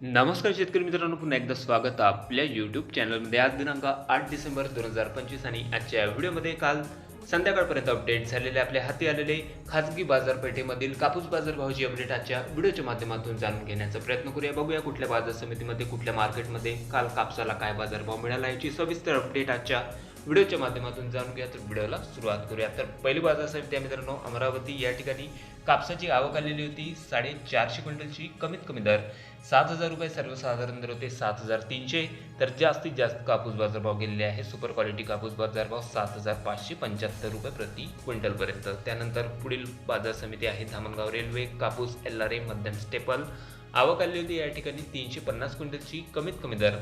नमस्कार शेतकरी मित्रांनो पुन्हा एकदा स्वागत आपल्या यूट्यूब चॅनलमध्ये आज दिनांक आठ डिसेंबर दोन हजार पंचवीस आणि आजच्या व्हिडिओमध्ये काल संध्याकाळपर्यंत अपडेट झालेले आपल्या हाती आलेले खाजगी बाजारपेठेमधील कापूस बाजारभावाची अपडेट आजच्या व्हिडिओच्या माध्यमातून जाणून घेण्याचा प्रयत्न करूया. बघूया कुठल्या बाजार समितीमध्ये कुठल्या मार्केटमध्ये काल कापसाला काय बाजारभाव मिळाला याची सविस्तर अपडेट आजच्या व्हिडिओच्या माध्यमातून जाणून घ्या तर व्हिडिओला सुरुवात करूया. तर पहिली बाजार समिती आहे मित्रांनो अमरावती. या ठिकाणी कापसाची आवक आलेली होती. साडेचारशे क्विंटलची कमीत कमी दर. सात हजार रुपये सर्वसाधारण दर होते. सात हजार तीनशे. तर जास्तीत जास्त कापूस बाजारभाव गेलेले आहे. सुपर क्वालिटी कापूस बाजारभाव सात हजार पाचशे पंच्याहत्तर रुपये प्रति क्विंटलपर्यंत. त्यानंतर पुढील बाजार समिती आहे. धामणगाव रेल्वे कापूस एल आर ए मध्यम स्टेपल. आवक आली होती या ठिकाणी तीनशे पन्नास क्विंटलची कमीत कमी दर.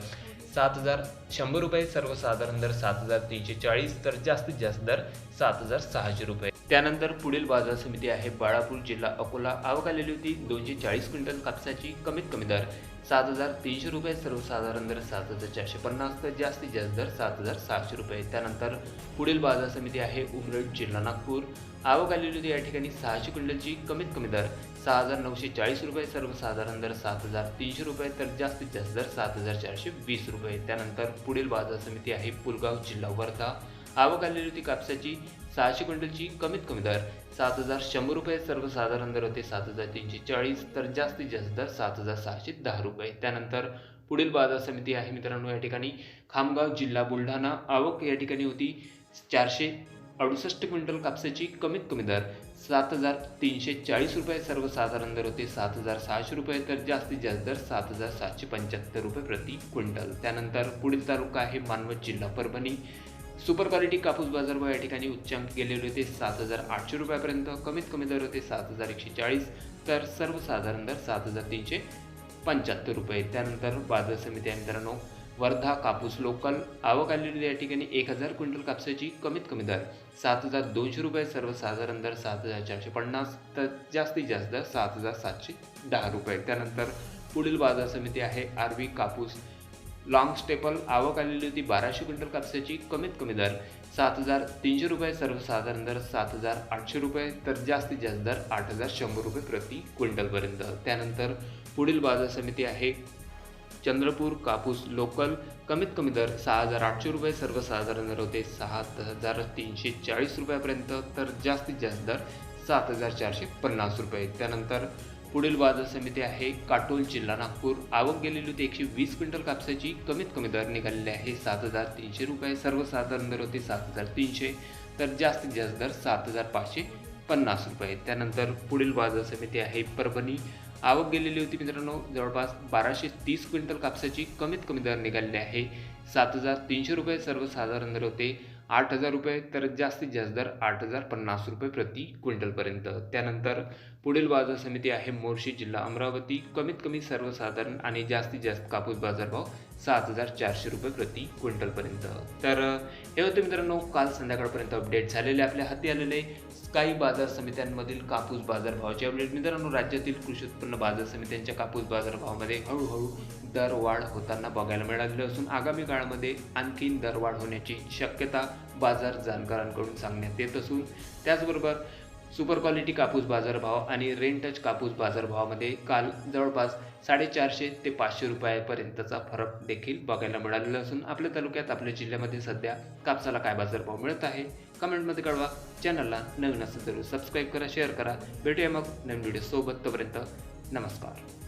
सात हजार शंभर रुपये सर्वसाधारण दर सात हजार तीनशे चाळीस तर जास्तीत जास्त दर सात हजार सहाशे रुपये. त्यानंतर पुढील बाजार समिती आहे बाळापूर जिल्हा अकोला. आवक आलेली होती दोनशे चाळीस क्विंटल कापसाची कमीत कमी दर सात हजार तीनशे रुपये सर्वसाधारण दर सात हजार चारशे पन्नास तर जास्तीत जास्त दर सात हजार सहाशे रुपये. त्यानंतर पुढील बाजार समिती आहे उमरड जिल्हा नागपूर. आवक आलेली होती या ठिकाणी सहाशे क्विंटलची कमीत कमी दर सहा हजार नऊशे चाळीस रुपये सर्वसाधारण दर सात हजार तीनशे रुपये तर जास्तीत जास्त दर सात हजार चारशे वीस रुपये. त्यानंतर पुढील बाजार समिती आहे पुलगाव जिल्हा वर्धा. आवक आलेली होती कापसाची. सहाशे क्विंटलची कमीत कमी दर सात हजार शंभर रुपये. सर्वसाधारण दर होते सात हजार तीनशे चाळीस. तर जास्तीत जास्त दर सात हजार सहाशे दहा रुपये. त्यानंतर पुढील बाजार समिती आहे मित्रांनो या ठिकाणी. खामगाव जिल्हा बुलढाणा. आवक या ठिकाणी होती चारशे अडुसष्ट क्विंटल कापसाची कमीत कमी दर सात हजार तीनशे चाळीस रुपये सर्वसाधारण दर होते. सात हजार सहाशे रुपये तर जास्तीत जास्त दर सात हजार सातशे पंच्याहत्तर रुपये प्रति क्विंटल. त्यानंतर पुढील तालुका आहे मानवत जिल्हा परभणी. सुपर क्वालिटी कापूस बाजारभाव या ठिकाणी उच्चांक गेलेले होते. सात हजार आठशे रुपयापर्यंत कमीत कमी दर होते. सात हजार एकशे चाळीस तर सर्वसाधारण दर सात हजार तीनशे पंच्याहत्तर रुपये. त्यानंतर बाजार समिती आहे मित्रांनो वर्धा कापूस लोकल आवक आलेली या ठिकाणी एक हजार क्विंटल कापसाची कमीत कमी दर सात हजार दोनशे रुपये सर्वसाधारण दर सात हजार चारशे पन्नास तर जास्तीत जास्त दर सात हजार सातशे दहा रुपये. त्यानंतर पुढील बाजार समिती आहे आरवी कापूस. लॉंग स्टेपल आवक आलेली होती बाराशे क्विंटल कापसाची कमीत कमी दर सात हजार तीनशे रुपये सर्वसाधारण दर सात हजार आठशे रुपये तर जास्तीत जास्त दर आठ हजार शंभर रुपये प्रति क्विंटलपर्यंत. त्यानंतर पुढील बाजार समिती आहे चंद्रपूर कापूस लोकल कमीत कमी दर सहा हजार आठशे रुपये सर्वसाधारण दर होते सहा हजार तीनशे चाळीस रुपयापर्यंत तर जास्तीत जास्त दर सात हजार चारशे पन्नास रुपये. त्यानंतर पुढील बाजार समिती आहे काटोल जिल्हा नागपूर. आवक गेलेली होती एकशे वीस क्विंटल कापसाची कमीत कमी दर निघालेले आहे सात हजार तीनशे रुपये सर्वसाधारण दर होते सात हजार तीनशे तर जास्तीत जास्त दर सात हजार पाचशे पन्नास रुपये. त्यानंतर पुढील बाजार समिती आहे परभणी. आवक गेलेली होती मित्रांनो. जवळपास बाराशे तीस क्विंटल कापसाची कमीत कमी दर निघालेले आहे. सात हजार तीनशे रुपये सर्वसाधारण दर होते. आठ हजार रुपये तर जास्तीत जास्त दर आठ हजार पन्नास रुपये प्रति क्विंटलपर्यंत. त्यानंतर पुढील बाजार समिती आहे मोर्शी जिल्हा अमरावती. कमीत कमी सर्वसाधारण आणि जास्तीत जास्त कापूस बाजारभाव सात हजार चारशे रुपये प्रति क्विंटलपर्यंत. तर हे होते मित्रांनो काल संध्याकाळपर्यंत अपडेट झालेले आपल्या हाती आलेले काही बाजार समित्यांमधील कापूस बाजारभावाचे अपडेट मित्रांनो राज्यातील कृषी उत्पन्न बाजार समित्यांच्या कापूस बाजारभावामध्ये हळूहळू दरवाढ होताना बघायला मिळाली असून आगामी काळामध्ये आणखीन दरवाढ होण्याची शक्यता बाजार जाणकारांकडून सांगण्यात येत असून त्याचबरोबर सुपर क्वालिटी कापूस बाजारभाव आणि रेंटच कापूस बाजारभावामध्ये काल जवळपास साडेचारशे ते पाचशे रुपयापर्यंतचा फरक देखील बघायला मिळालेला असून आपल्या तालुक्यात आपल्या जिल्ह्यामध्ये सध्या कापसाला काय बाजारभाव मिळत आहे कमेंटमध्ये कळवा. चॅनलला नवीन असेल तर सबस्क्राईब करा शेअर करा. भेटूया मग नवीन व्हिडिओसोबत तोपर्यंत नमस्कार.